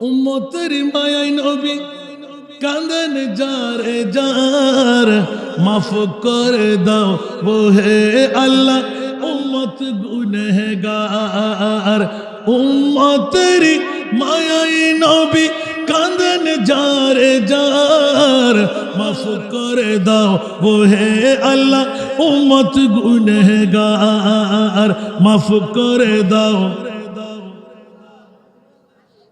উম্মতের মায়াই নবী কান্দন যারে যার। মাফ করে দাও বোহে আল্লাহ, উম্মত গুনহগার। উম্মতের মায়াই নবী কান্দন যারে যার। মাফ করে দাও বোহে আল্লাহ, উম্মত গুনহগার। মাফ করে দাও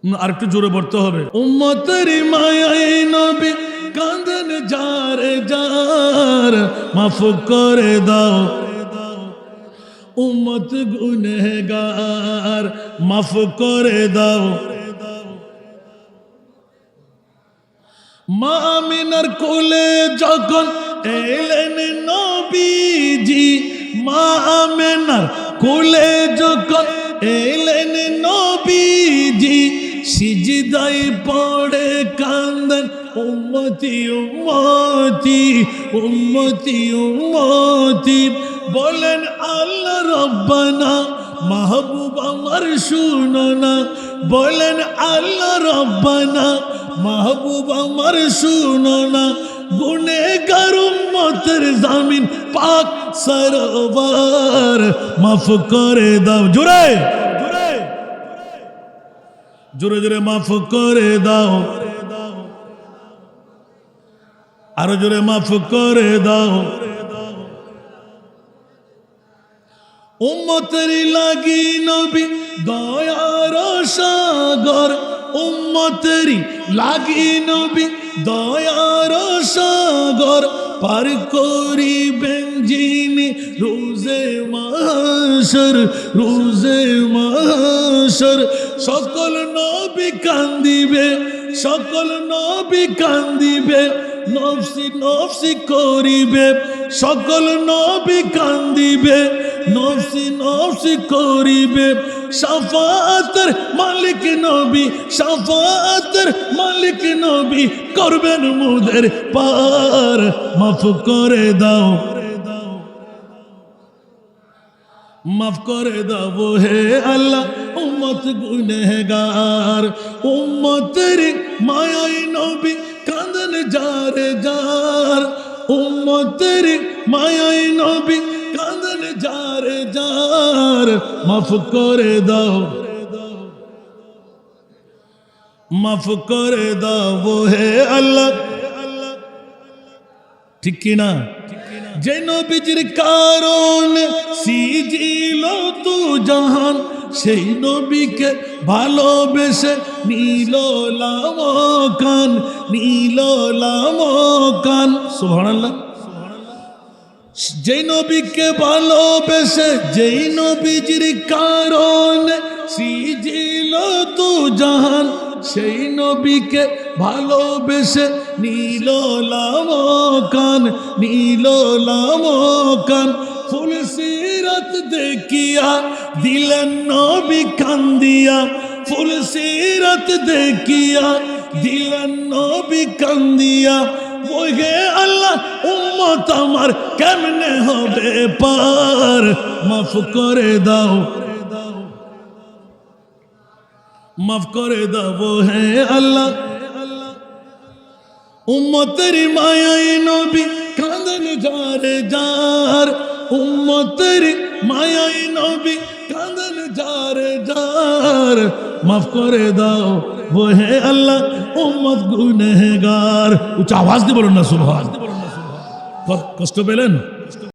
আর একটু জোরে পড়তে হবে। উম্মতের মায়াই নবী কান্দন যার যার, মাফ করে দাও। উম্মত গুনহগার মাফ করে দাও। মা আমিনার কোলে যখন এলেন নবীজি, মা আমিনার কোলে যখন এলেন সিজদাই পড়ে কান্দন, উম্মতি উম্মতি উম্মতি উম্মতি। বলেন, আল্লাহ রব্বানা, মাহবুব আমার শুনো না বলেন, আল্লাহ রব্বানা, মাহবুব আমার শুনো না গুনে মতের জামিন পাক সরোবর মাফ করে দাও। জোরে। জোরে জোরে মাফ করে দাও। আরও জোরে মাফ করে দাও। উম্মতের লাগি নবী দয়ার সাগর। উম্মতেরি লাগি নবী দয়ার সাগর। পার করিবেন যিনি রোজে মাসর রোজে মাসর। সকল নবী কান্দিবে, সকল নবী কান্দিবে, নফসি নফসি করিবে, সকল নবী কান্দিবে, নফসি নফসি করিবে। সাফাতের মালিক নবী, সাফাতের মালিক নবী করবেন মুদের পার। মাফ করে দাও। মাফ করে দাও হে আল্লাহ। উম্মত গুনেগার উম্মতের মায়াই নবী কান্দন যারে যার। উম্মতের মায়াই নবী কান্দন যারে যার। মাফ করে দাও। মাফ করে দাও হে আল্লাহ। ঠিক কিনা যে নবীজির কারণ সিজিল তু জাহান। সেই নবীকে ভালোবেসে নীল কান নীল কান সুবহানাল্লাহ। যেই নবীকে ভালোবেসে, যেই নবীজির কারণ সিজিল তু জাহান, সেই নবীকে ভালোবেসে নীল কান নীল কান ফুল সিরত দেখিয়া দিলেন নবী কান্দিয়া, ফুল সিরত দেখিয়া দিলেন নবী কান্দিয়া, ওহে আল্লাহ, উম্মত আমার কেমনে হবে পার? মাফ করে দাও। মাফ করে দাও হে আল্লাহ। উম্মতের মায়াই নবী কাঁদন যারে যার। উম্মতের মায়াই নবী কাঁদন যার যার। মাফ করে দাও হে আল্লাহ, উম্মত গুনেগার উচ্চ আওয়াজ দিয়ে বলুন না, সুবহান। কষ্ট পেলেন?